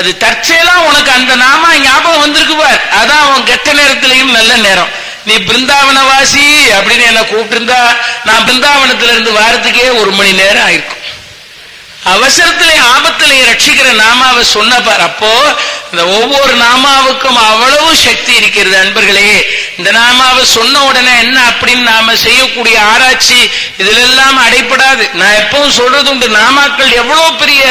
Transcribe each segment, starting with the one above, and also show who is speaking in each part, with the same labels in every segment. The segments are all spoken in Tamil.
Speaker 1: அது தற்செயலா உனக்கு அந்த நாம ஞாபகம் வந்திருக்கு பார். அதான் அவன் கெட்ட நேரத்திலையும் நல்ல நேரம். நீ பிருந்தாவனவாசி அப்படின்னு என்ன கூப்பிட்டு இருந்தா நான் பிருந்தாவனத்துல இருந்து வாரத்துக்கே ஒரு மணி நேரம் ஆயிருக்கும். அவசரத்திலே ஆபத்திலே ரட்சிக்கிற நாமாவை சொன்ன பார். அப்போ இந்த ஒவ்வொரு நாமாவுக்கும் அவ்வளவு சக்தி இருக்கிறது அன்பர்களே. இந்த நாமாவை சொன்ன உடனே என்ன அப்படின்னு நாம செய்யக்கூடிய ஆராய்ச்சி இதிலெல்லாம் அடைப்படாது நான் எப்பவும் சொல்றது உண்டு நாமாக்கள் எவ்வளவு பெரிய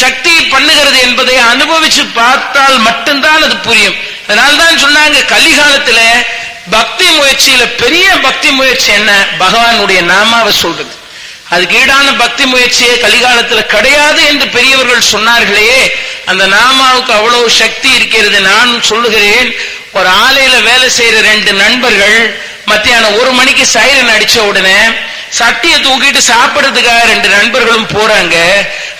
Speaker 1: சக்தி பண்ணுகிறது என்பதை அனுபவிச்சு பார்த்தால் மட்டும்தான் அது புரியும். அதனால்தான் சொன்னாங்க கலிகாலத்துல பக்தி முயற்சியில பெரிய பக்தி முயற்சி என்ன? பகவானுடைய நாமாவை சொல்றது. அதுக்கு ஈடான பக்தி முயற்சியே கலிகாலத்துல கிடையாது என்று பெரியவர்கள் சொன்னார்களே அந்த நாமாவுக்கு அவ்வளவு சக்தி இருக்கிறது நான் சொல்லுகிறேன் ஒரு ஆலையில வேலை செய்யற ரெண்டு நண்பர்கள் மத்தியானம் ஒரு மணிக்கு சைரன் அடிச்ச உடனே சட்டியை தூக்கிட்டு சாப்பிடுறதுக்காக ரெண்டு நண்பர்களும் போறாங்க.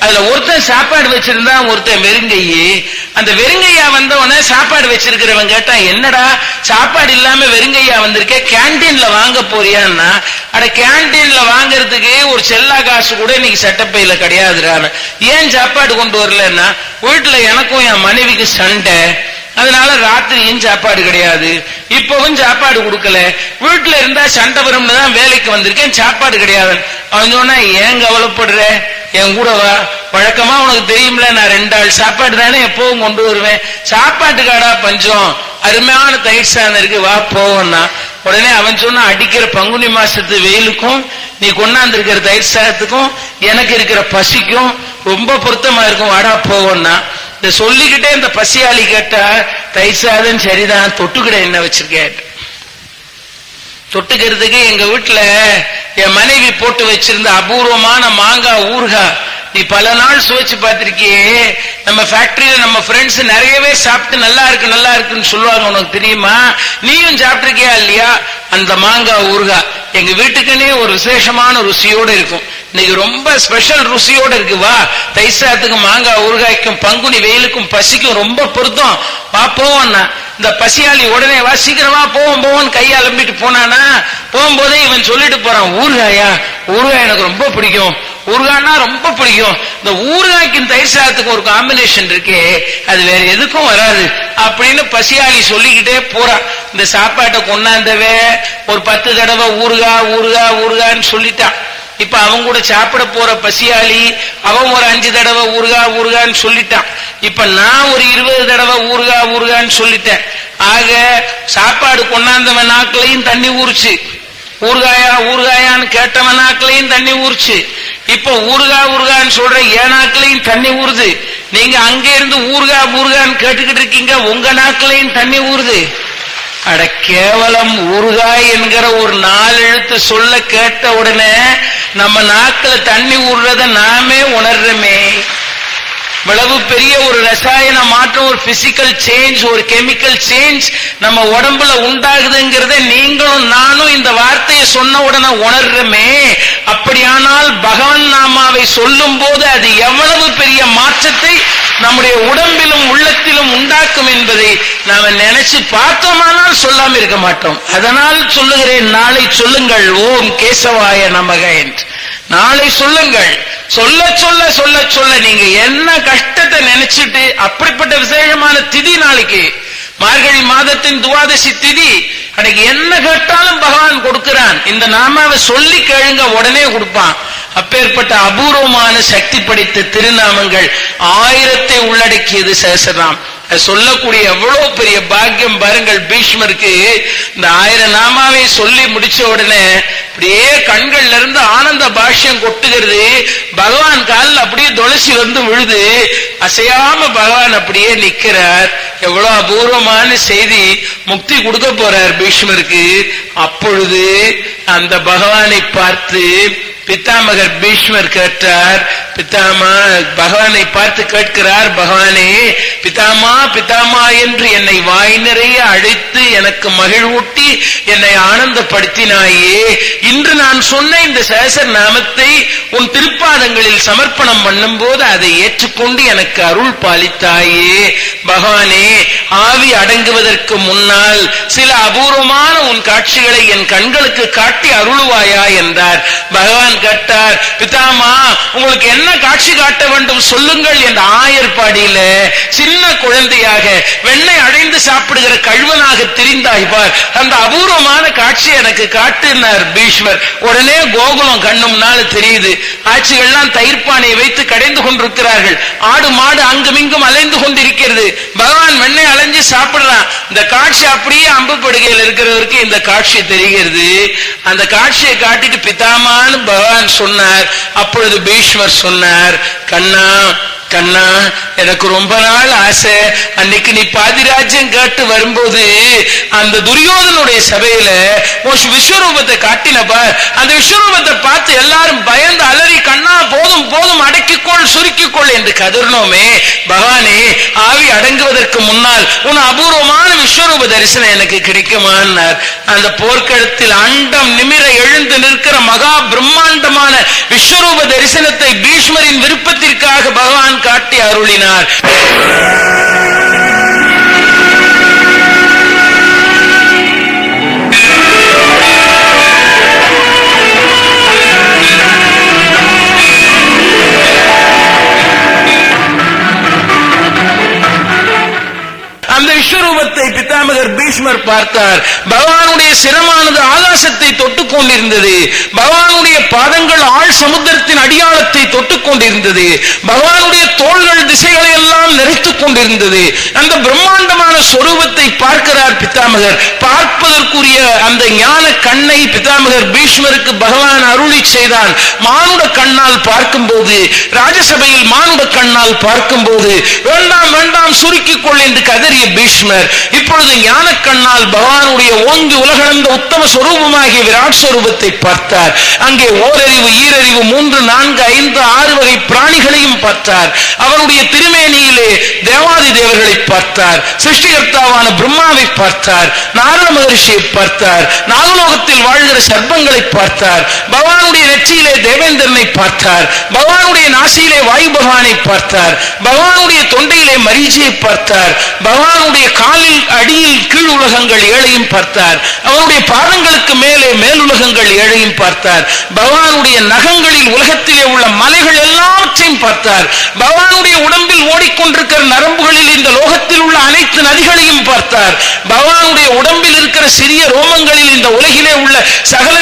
Speaker 1: அதுல ஒருத்தன் சாப்பாடு வச்சிருந்தா ஒருத்தன் வெறுங்கையி. அந்த வெறுங்கையா வந்த உடனே சாப்பாடு வச்சிருக்கிறவன் கேட்டா என்னடா சாப்பாடு இல்லாம வெறுங்கையா வந்திருக்க கேன்டீன்ல வாங்க போறியான்னா? அட கேன்டீன்ல வாங்குறதுக்கு ஒரு செல்லா காசு கூட இன்னைக்கு சட்டப்பையில கிடையாதுடான்னு ஏன் சாப்பாடு கொண்டு வரலன்னா? வீட்டுல எனக்கும் என் மனைவிக்கு சண்டை. அதனால ராத்திரியும் சாப்பாடு கிடையாது? இப்பவும் சாப்பாடு கொடுக்கல. வீட்டுல இருந்தா சண்டை வரும்னு தான் வேலைக்கு வந்திருக்கேன் சாப்பாடு கிடையாது. அவன் சொன்னா ஏன் கவலைப்படுற? என் கூட வா. வழக்கமா உனக்கு தெரியும்ல நான் ரெண்டு ஆள் சாப்பாடு தானே எப்பவும் கொண்டு வருவேன். சாப்பாட்டுக்காடா பஞ்சம்? அருமையான தயிர் சாதம் இருக்கு வா போவோம்னா. உடனே அவன் சொன்னா அடிக்கிற பங்குனி மாசத்து வெயிலுக்கும் நீ கொண்டாந்து இருக்கிற தயிர் சாதத்துக்கும் எனக்கு இருக்கிற பசிக்கும் ரொம்ப பொருத்தமா இருக்கும் வாடா போவோம்னா. இந்த சொல்லிக்கிட்டே இந்த பசியாளி கேட்டா தயிர் சரிதான் தொட்டுக்கிட என்ன வச்சிருக்கேன் தொட்டுக்கிறதுக்கு எங்க வீட்டுல என் மனைவி போட்டு வச்சிருந்த அபூர்வமான மாங்காய் ஊறுகாய். நீ பல நாள் சுவைச்சு பார்த்திருக்கியே நம்ம ஃபேக்டரியில நம்ம ஃப்ரெண்ட்ஸ் நிறையவே சாப்பிட்டு நல்லா இருக்கு நல்லா இருக்குன்னு சொல்லுவாங்க உனக்கு தெரியுமா? நீயும் சாப்பிட்டிருக்கியா இல்லையா? அந்த மாங்காய் ஊறுகாய். எங்க வீட்டுக்குன்னே ஒரு விசேஷமான ருசியோடு இருக்கும். இன்னைக்கு ரொம்ப ஸ்பெஷல் ருசியோட இருக்கு. வா தைசாத்துக்கு மாங்காய் ஊறுகாய்க்கும் பங்குனி வெயிலுக்கும் பசிக்கும் ரொம்ப பொருத்தம். வா போவோம்னா இந்த பசியாளி உடனே வா சீக்கிரமா போவோம் போவோம் கையை அலம்பிட்டு போனானா போகும்போதே இவன் சொல்லிட்டு போறான் ஊறுகாயா? ஊறுகாய் எனக்கு ரொம்ப பிடிக்கும். ஊறுகாய்னா ரொம்ப பிடிக்கும். இந்த ஊறுகாய்க்கும் தயிர் சாதத்துக்கு ஒரு காம்பினேஷன் இருக்கே. அது வேற எதுக்கும் வராது. அப்படின்னு பசியாளி சொல்லிக்கிட்டே போறான் இந்த சாப்பாட்டை கொண்டாந்தவே ஒரு பத்து தடவை ஊறுகா ஊறுகா ஊறுகான்னு சொல்லிட்டான் இப்ப அவங்க கூட சாப்பிட போற பசியாளி அவன் ஒரு அஞ்சு தடவை ஊறுகா ஊறுகான்னு சொல்லிட்டான். இப்ப நான் ஒரு இருபது தடவை ஊறுகா ஊறுகான்னு சொல்லிட்டேன். ஆக சாப்பாடு கொண்டாந்தவன் நாக்கிலையும் தண்ணி ஊறுச்சு. ஊறுகாயா ஊறுகாயான்னு கேட்டவன் நாக்கிலையும் தண்ணி ஊறுச்சு. இப்ப ஊறுகா ஊறுகான்னு சொல்ற ஏனாக்கிலையும் தண்ணி ஊறுது. நீங்க அங்க இருந்து ஊர்கா ஊர்கான்னு கேட்டுக்கிட்டு இருக்கீங்க உங்க நாக்கிலையும் தண்ணி ஊறுது. அட கேவலம் ஊறுகாய் என்கிற ஒரு நாலு எழுத்து சொல்ல கேட்ட உடனே நம்ம நாக்கில் தண்ணி ஊடுறத நாமே உணர்றமே. இவ்வளவு பெரிய ஒரு ரசாயன மாற்றம் ஒரு பிசிக்கல் சேஞ்ச் ஒரு கெமிக்கல் சேஞ்ச் நம்ம உடம்புல உண்டாகுதுங்கிறத நீங்களும் நானும் இந்த வார்த்தையை சொன்ன உடனே உணர்றமே. அப்படியானால் பகவன் நாமாவை சொல்லும் போது அது எவ்வளவு பெரிய மாற்றத்தை நம்முடைய உடம்பிலும் உள்ளத்திலும் உண்டாக்கும் என்பதை நாம நினைச்சு பார்த்தோமானால் சொல்லாம இருக்க மாட்டோம். அதனால் சொல்லுகிறேன் நாளை சொல்லுங்கள் ஓம் கேசவாய நமக என்று. நாளை சொல்லுங்கள். சொல்ல சொல்ல சொல்ல சொல்ல நீங்க என்ன கஷ்டத்தை நினைச்சிட்டு அப்படிப்பட்ட விசேஷமான திதி நாளைக்கு மார்கழி மாதத்தின் துவாதசி திதி அன்னைக்கு என்ன கேட்டாலும் பகவான் கொடுக்கிறான். இந்த நாமாவை சொல்லி கேளுங்க உடனே கொடுப்பான். அப்பேற்பட்ட அபூர்வமான சக்தி படைத்த திருநாமங்கள் ஆயிரத்தை உள்ளடக்கியது சேசராம் சொல்லக்கூடிய எவ்வளவு பெரிய பாக்கியம் பாருங்கள் பீஷ்மருக்கு. இந்த ஆயிரம் நாமாவை சொல்லி முடிச்ச உடனே அப்படியே கண்கள்ல இருந்து ஆனந்த பாஷ்யம் கொட்டுகிறது. பகவான் காலில் அப்படியே துளசி வந்து விழுது. அசையாம பகவான் அப்படியே நிக்கிறார். எவ்வளவு அபூர்வமான செய்தி முக்தி கொடுக்க போறார் பீஷ்மருக்கு. அப்பொழுது அந்த பகவானை பார்த்து பித்தாமகர் பீஷ்மர் கேட்டார் பித்தாமா பகவானை பார்த்து கேட்கிறார் பகவானே பிதாமா பிதாமா என்று என்னை வாய் நிறைய அழைத்து எனக்கு மகிழ்வூட்டி என்னை ஆனந்தப்படுத்தினாயே. இன்று நான் சொன்ன இந்த சேசர் நாமத்தை உன் திருப்பாதங்களில் சமர்ப்பணம் பண்ணும் போது அதை ஏற்றுக்கொண்டு எனக்கு அருள் பாலித்தாயே. பகவானே ஆவி அடங்குவதற்கு முன்னால் சில அபூர்வமான உன் காட்சிகளை என் கண்களுக்கு காட்டி அருளுவாயா என்றார். பகவான் கேட்டார் பிதாமா உங்களுக்கு என்ன காட்சி காட்ட வேண்டும் சொல்லுங்கள் என்ற ஆயர்பாடியில சின்ன குழந்தையாக வெண்ணை அடைந்து சாப்பிடுகிற கழுவனாக திரிந்தாய் பார். அந்த அபூர்வமான காட்சி எனக்கு காட்டினார் பீஷ்மர். உடனே கோகுலம் கண்ணு முன்னால தெரியுது. ஆட்சிகள்லாம் தயிர்ப்பானையை வைத்து கடைந்து கொண்டிருக்கிறார்கள். ஆடு மாடு அங்குமிங்கும் அலைந்து கொண்டிருக்கிறது. பகவான் மண்ணை அலைஞ்சு சாப்பிடுறான் இந்த காட்சி அப்படியே அம்புப்படுகையில் இருக்கிறவருக்கு இந்த காட்சி தெரிகிறது. அந்த காட்சியை காட்டிட்டு பிதாமான்னு பகவான் சொன்னார். அப்பொழுது பீஷ்மர் சொன்னார் கண்ணா கண்ணா எனக்கு ரொம்ப நாள் ஆசை. அன்னைக்கு நீ பாதிராஜ்யம் கேட்டு வரும்போது அந்த துரியோதனுடைய சபையில விஸ்வரூபத்தை காட்டினப்பா அந்த விஸ்வரூபத்தை பார்த்து எல்லாரும் பயந்து அலறி கண்ணா போதும் போதும் அடக்கிக்கொள் சுருக்கிக்கொள் என்று கதறினோமே. பகவானே ஆவி அடங்குவதற்கு முன்னால் உன் அபூர்வமான தரிசனம் எனக்கு கிடைக்குமான்னார். அந்த போர்க்களத்தில் அண்டம் நிமிர எழுந்து நிற்கிற மகா பிரம்மாண்டமான விஸ்வரூப தரிசனத்தை பீஷ்மரின் விருப்பத்திற்காக பகவான் காட்டி அருளினார். விஸ்வரூபத்தை பித்தாமகர் பீஷ்மர் பார்த்தார். பகவானுடைய சிரமானது ஆகாசத்தை தொட்டுக் கொண்டிருந்தது. பகவானுடைய பாதங்கள் ஆழ் சமுத்திரத்தின் அடியாளத்தை தொட்டுக் கொண்டிருந்தது. பகவானுடைய தோள்கள் திசைகளை எல்லாம் நிறைத்துக் கொண்டிருந்தது. அந்த பிரம்மாண்டமான சொரூபத்தை பார்க்கிறார் பித்தாமகர் பிதாமகர் பார்ப்பதற்குரிய அந்த ஞான கண்ணை பிதாமகர் பீஷ்மருக்கு பகவான் அருளி செய்தான். மானுட கண்ணால் பார்க்கும்போது ராஜசபையில் மானுட கண்ணால் பார்க்கும்போது வேண்டாம் வேண்டாம் சுருக்கிக் கொள் என்று கதறிய பீஷ்மர் இப்பொழுது ஞான கண்ணால் பகவானுடைய ஓங்கி உலகளந்த உத்தம சுரூபமாகிய விராட் சுரூபத்தை பார்த்தார். அங்கே ஓரறிவு ஈரறிவு மூன்று நான்கு ஐந்து ஆறு வகை பிராணிகளையும் பார்த்தார். அவருடைய திருமேனியிலே தேவாதி தேவர்களை பார்த்தார். சிருஷ்டிகர்த்தாவான பிரம்மாவை பார்த்தார். நாரத மகரிஷியை பார்த்தார். நாகலோகத்தில் வாழ்கிற சர்ப்பங்களை பார்த்தார். பகவானுடைய நெற்றியிலே தேவேந்திரனை பார்த்தார். பகவானுடைய நாசியிலே வாயு பகவானை பார்த்தார். பகவானுடைய தொண்டையிலே மரீச்சியை பார்த்தார். பகவானுடைய காலில் அடியில் கீழ் உலகங்கள் ஏழையும் பார்த்தார். அவருடைய பாதங்களுக்கு மேலே மேலுலகங்கள் ஏழையும் பார்த்தார். பகவானுடைய நகங்களில் உலகத்திலே உள்ள மலைகள் எல்லாவற்றையும் பார்த்தார். பகவானுடைய உடம்பில் ஓடிக்கொண்டிருக்கிற நரம்புகளில் இந்த லோகத்தில் உள்ள அனைத்து நதிகளையும் பார்த்தார். பகவானுடைய உடம்பில் இருக்கிற சிறிய ரோமங்களில் இந்த உலகிலே உள்ள சகல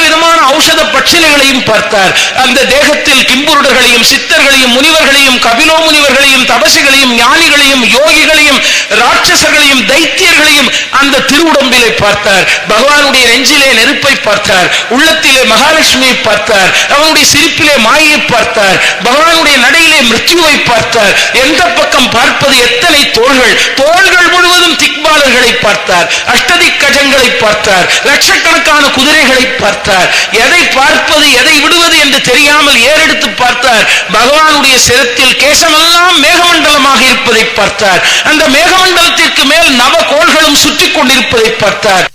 Speaker 1: விதமான பார்த்தார். அந்த தேகத்தில் கிம்புருடர்களையும் சித்தர்களையும் முனிவர்களையும் கபிலோ முனிவர்களையும் தபசிகளையும் ஞானிகளையும் யோகிகளையும் ராட்சசர்களையும் தைத்தியர்களையும் அந்த திருவுடம்பிலே பார்த்தார். பகவானுடைய நெஞ்சிலே நெருப்பை பார்த்தார். உள்ளத்திலே மகாலட்சுமியை பார்த்தார். அவனுடைய சிரிப்பிலே மாயை பார்த்தார். பகவானுடைய நடையிலே மிருத்யுவை பார்த்தார். எந்த பக்கம் பார்ப்பது எத்தனை தோள்கள்? தோள்கள் முழுவதும் திக்பாலர்களை பார்த்தார். அஷ்டதி கஜங்களை பார்த்தார். லட்சக்கணக்கான குதிரைகளை பார்த்தார். எதை பார்த்தார்? பார்ப்பது எதை விடுவது என்று தெரியாமல் ஏறெடுத்து பார்த்தார். பகவானுடைய சிரத்தில் கேசமெல்லாம் மேகமண்டலமாக இருப்பதை பார்த்தார். அந்த மேகமண்டலத்திற்கு மேல் நவ கோள்களும் சுற்றி கொண்டிருப்பதை பார்த்தார்.